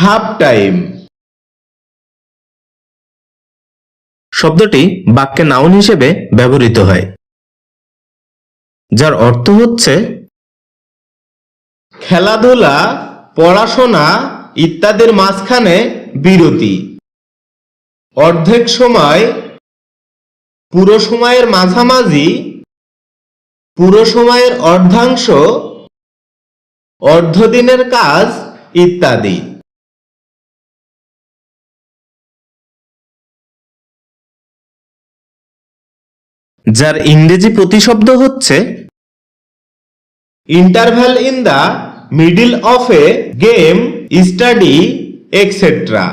Half time. শব্দটি বাক্যে noun হিসেবে ব্যবহৃত হয় যার অর্থ হচ্ছে খেলাধুলা পড়াশোনা ইত্যাদির মাঝখানে বিরতি। অর্ধেক সময় পুরো সময়ের মাঝামাঝি পুরো সময়ের অর্ধাংশ অর্ধদিনের কাজ ইত্যাদি। যার ইংরেজি প্রতিশব্দ হচ্ছে interval in the middle of a game study etcetera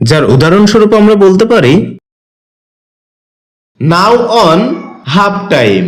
যার উদাহরণস্বরূপ আমরা বলতে পারি নাও অন হাফ টাইম